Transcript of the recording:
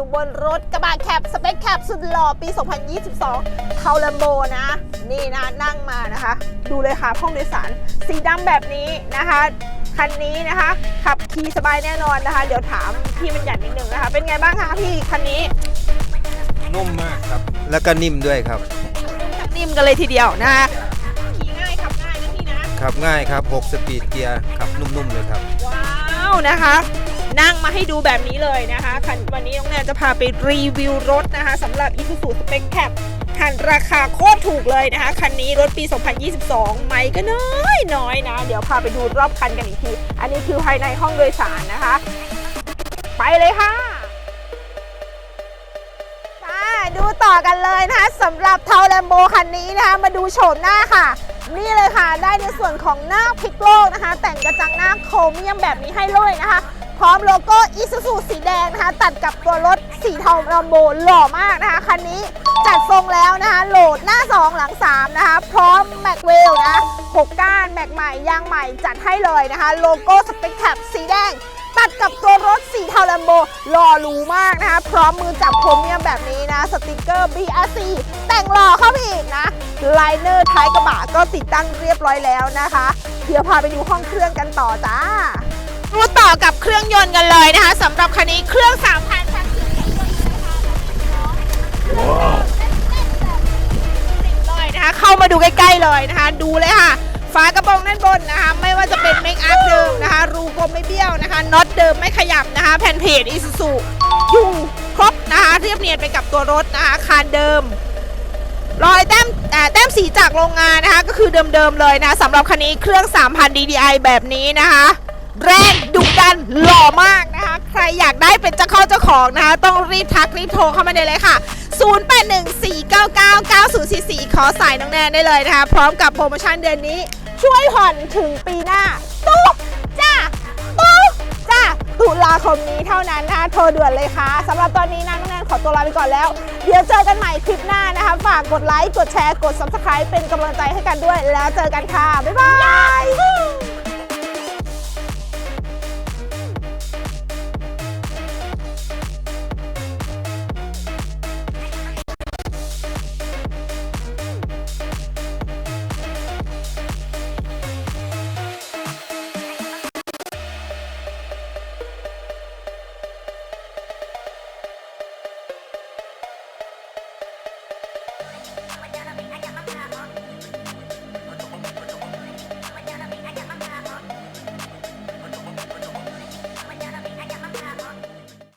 อยู่บนรถกระบะแคปสเปคแคปสุดหล่อปี 2022เทาลัมโบนะ นี่นะนั่งมานะคะ ดูเลยค่ะห้องโดยสารสีดำแบบนี้นะคะคันนี้นะคะ ขับขี่สบายแน่นอนนะคะ เดี๋ยวถามพี่มันหยัดนิดนึงนะคะ เป็นไงบ้างคะพี่คันนี้นุ่มมากครับ แล้วก็นิ่มด้วยครับทั้งนิ่มกันเลยทีเดียวนะคะขี่ง่ายขับง่ายนะพี่นะขับง่ายครับ 6 สปีดเกียร์ขับนุ่มๆเลยครับ ว้าวนะคะ นั่งมาให้ดูแบบนี้เลยนะคะคันวันนี้น้องแนนจะพาไปรีวิวรถนะคะสำหรับ Isuzu Spec Cap คันราคาโคตรถูกเลยนะคะ คันนี้รถปี 2022 ไม่ก็น้อยน้อยนะ เดี๋ยวพาไปดูรอบคันกันอีกที อันนี้คือภายในห้องโดยสารนะคะ ไปเลยค่ะค่ะดูต่อกันเลยนะคะสำหรับเทาแลมโบคันนี้นะคะมาดูโฉมหน้าค่ะ นี่เลยค่ะ ได้ในส่วนของหน้าพลิกโลกนะคะ แต่งกระจังหน้าโครเมียมแบบนี้ให้เลยนะคะ พร้อมโลโก้อิซูซูสีแดงนะคะ ตัดกับตัวรถสีเทาแลมโบหล่อมากนะคะ คันนี้จัดทรงแล้วนะคะ โหลดหน้า 2 หลัง 3 นะคะ พร้อมแม็กเวลนะ6ก้านแม็กใหม่ยางใหม่จัดให้เลยนะคะ โลโก้สเปคแคปสีแดง ตัดกับตัวรถสีเทาแลมโบหล่อหรูมากนะคะ พร้อมมือจับโครเมียมแบบนี้นะสติกเกอร์ BRC แต่งหล่อเข้าไปอีกนะไลเนอร์ท้ายกระบะก็ติดตั้งเรียบร้อยแล้วนะคะเดี๋ยวพาไปดูห้องเครื่องกันต่อจ้า ดูต่อกับเครื่องยนต์กันเลยนะคะสำหรับคันนี้เครื่อง 3,000ค่ะเลยนะคะเข้ามาดูใกล้ๆเลยนะคะ ดูเลยค่ะฝากระโปรงด้านบนนะคะ ไม่ว่าจะเป็นเมคอัพเดิมนะคะ รูกลมไม่เบี้ยวนะคะน็อตเดิมไม่ขยับนะคะ แผ่นเพจอิซูซูอยู่ครบนะคะ เรียบเนียนไปกับตัวรถนะคะคานเดิม รอยแต้มเอ่อแต้มสีจากโรงงานนะคะ ก็คือเดิมๆเลยนะสำหรับคันนี้เครื่อง 3,000 DDI แบบนี้นะคะ แรงดุดันหล่อมากนะคะ ใครอยากได้เป็นเจ้าเข้าเจ้าของนะคะ ต้องรีบทักรีบโทรเข้ามาได้เลยค่ะ 0814999044 ขอสายน้องแนนได้เลยนะคะ พร้อมกับโปรโมชั่นเดือนนี้ ช่วยผ่อนถึงปีหน้าตุ๊กจ้าตุ๊กจ้าตุลาคมนี้เท่านั้นนะคะโทรด่วนเลยค่ะสำหรับตอนนี้นะน้องแนนขอตัวลาไปก่อนแล้ว เดี๋ยวเจอกันใหม่คลิปหน้านะคะ ฝากกดไลค์กดแชร์กด subscribe เป็นกำลังใจให้กันด้วย แล้วเจอกันค่ะบ๊ายบาย